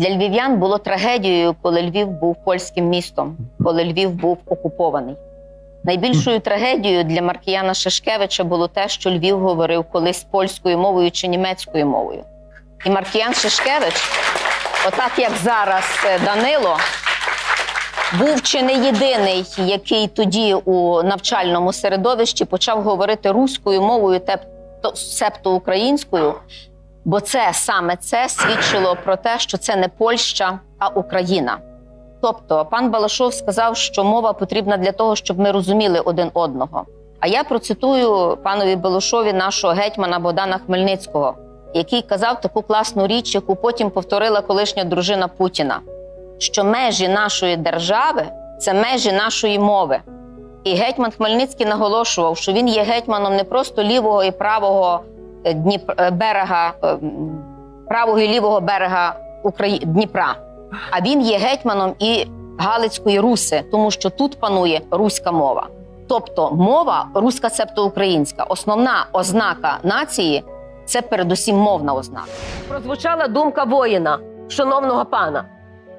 Для львів'ян було трагедією, коли Львів був польським містом, коли Львів був окупований. Найбільшою трагедією для Маркіяна Шишкевича було те, що Львів говорив колись польською мовою чи німецькою мовою. І Маркіян Шишкевич, отак як зараз е, Данило, був чи не єдиний, який тоді у навчальному середовищі почав говорити руською мовою, себто українською, бо це саме це свідчило про те, що це не Польща, а Україна. Тобто, пан Балашов сказав, що мова потрібна для того, щоб ми розуміли один одного. А я процитую панові Балашові нашого гетьмана Богдана Хмельницького, який казав таку класну річ, яку потім повторила колишня дружина Путіна: що межі нашої держави це межі нашої мови. І гетьман Хмельницький наголошував, що він є гетьманом не просто лівого і правого Дніп... е, берега, е, правого і лівого берега Украї... Дніпра, а він є гетьманом і Галицької Руси, тому що тут панує руська мова. Тобто мова руська цептоукраїнська, основна ознака нації це передусім мовна ознака. прозвучала думка воїна, шановного пана.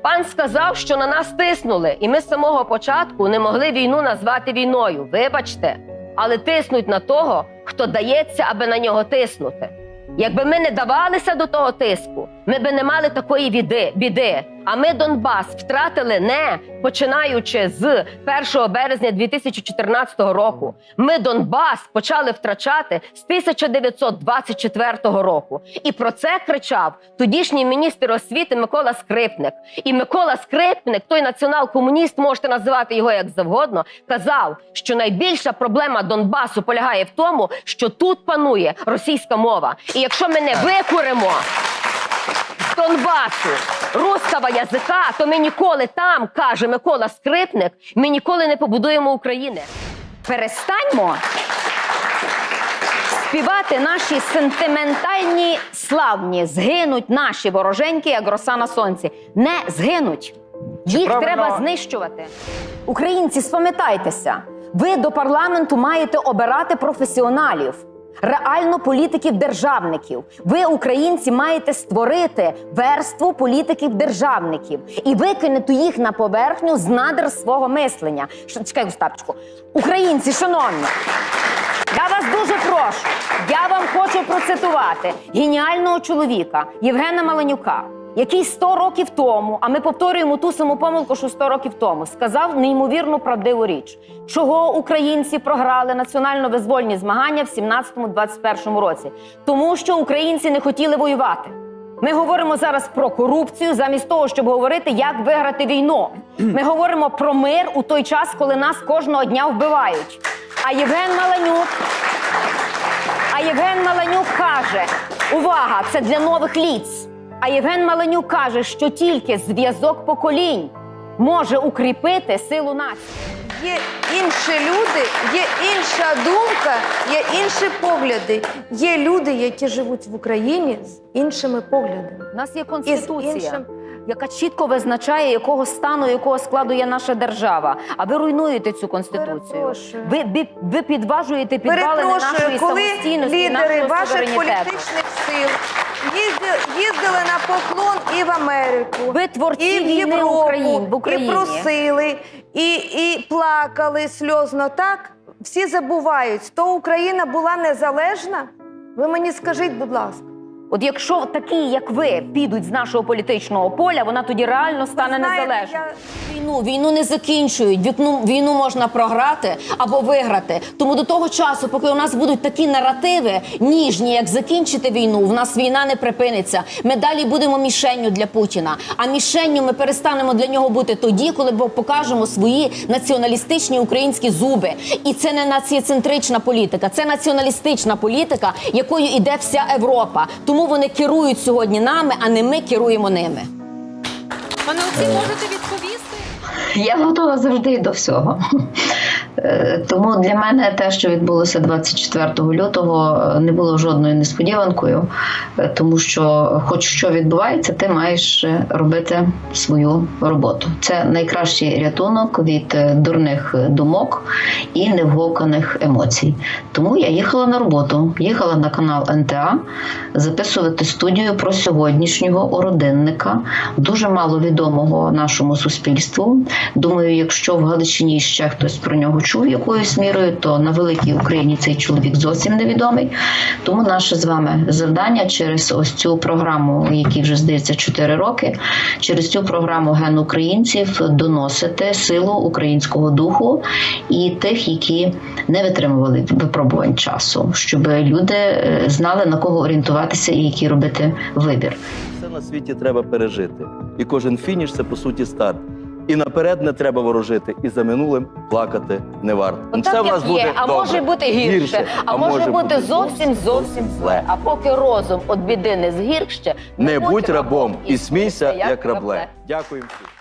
Пан сказав, що на нас тиснули, і ми з самого початку не могли війну назвати війною. Вибачте, але тиснуть на того, хто дається, аби на нього тиснути. Якби ми не давалися до того тиску, ми би не мали такої біди. А ми Донбас втратили не починаючи з 1 березня 2014 року. Ми Донбас почали втрачати з 1924 року. І про це кричав тодішній міністр освіти Микола Скрипник. І Микола Скрипник, той націонал-комуніст, можете називати його як завгодно, казав, що найбільша проблема Донбасу полягає в тому, що тут панує російська мова. І якщо ми не викуримо з Донбасу русского язика, то ми ніколи там, каже Микола Скрипник, ми ніколи не побудуємо України. Перестаньмо співати наші сентиментальні славні. Згинуть наші вороженьки, як роса на сонці. Не згинуть. Їх правильно- треба знищувати. Українці, спам'ятайтеся, ви до парламенту маєте обирати професіоналів. Реально політиків-державників. Ви, українці, маєте створити верству політиків-державників і викинути їх на поверхню з надр свого мислення. Ш- Чекай, Остапчику. Українці, шановні, я вас дуже прошу. Я вам хочу процитувати геніального чоловіка Євгена Маленюка, який 100 років тому, а ми повторюємо ту саму помилку, що 100 років тому, сказав неймовірну правдиву річ, чого українці програли національно-визвольні змагання в 17-21 році, тому що українці не хотіли воювати. Ми говоримо зараз про корупцію, замість того, щоб говорити, як виграти війну. Ми говоримо про мир у той час, коли нас кожного дня вбивають. А Євген Маланюк, а Євген Маланюк каже: увага, це для нових ліц. А Євген Маланюк каже, що тільки зв'язок поколінь може укріпити силу нації. Є інші люди, є інша думка, є інші погляди. Є люди, які живуть в Україні з іншими поглядами. У нас є конституція. іншим яка чітко визначає, якого стану, якого складу є наша держава. А ви руйнуєте цю конституцію. Ви, ви, ви підважуєте підвалини нашої коли самостійності, лідери нашого ваших політичних сил їздили, на поклон і в Америку, Ви творці і в війни Європу, Україн, в Україні. і просили, і, і плакали сльозно. Так всі забувають, то Україна була незалежна. Ви мені скажіть, будь ласка. От якщо такі, як ви, підуть з нашого політичного поля, вона тоді реально стане знаєте, незалежною. Війну війну не закінчують. Вікну війну можна програти або виграти. Тому до того часу, поки у нас будуть такі наративи ніжні, як закінчити війну, в нас війна не припиниться. Ми далі будемо мішенню для Путіна. А мішенню ми перестанемо для нього бути тоді, коли покажемо свої націоналістичні українські зуби. І це не націоцентрична політика, це націоналістична політика, якою іде вся Європа. Тому вони керують сьогодні нами, а не ми керуємо ними. Пане Олексій, можете відповісти? Я готова завжди до всього. Е, Тому для мене те, що відбулося 24 лютого, е, не було жодною несподіванкою, е, тому що, хоч що відбувається, ти маєш робити свою роботу. Це найкращий рятунок від дурних думок і невгуканих емоцій. Тому я їхала на роботу, їхала на канал НТА записувати студію про сьогоднішнього уродинника, дуже мало відомого нашому суспільству. Думаю, якщо в Галичині ще хтось про нього чув якоюсь мірою, то на великій Україні цей чоловік зовсім невідомий. Тому наше з вами завдання через ось цю програму, якій вже здається 4 роки, через цю програму ген українців доносити силу українського духу і тих, які не витримували випробувань часу, щоб люди е, знали на кого орієнтуватися і який робити вибір. Все на світі треба пережити. І кожен фініш це по суті старт. І наперед не треба ворожити, і за минулим плакати не варто. От Це в нас буде є, а добре. може бути гірше, а, може бути зовсім зовсім зле. А поки розум від біди не згірще, Не будь рабом і смійся, як рабле. Дякую всім.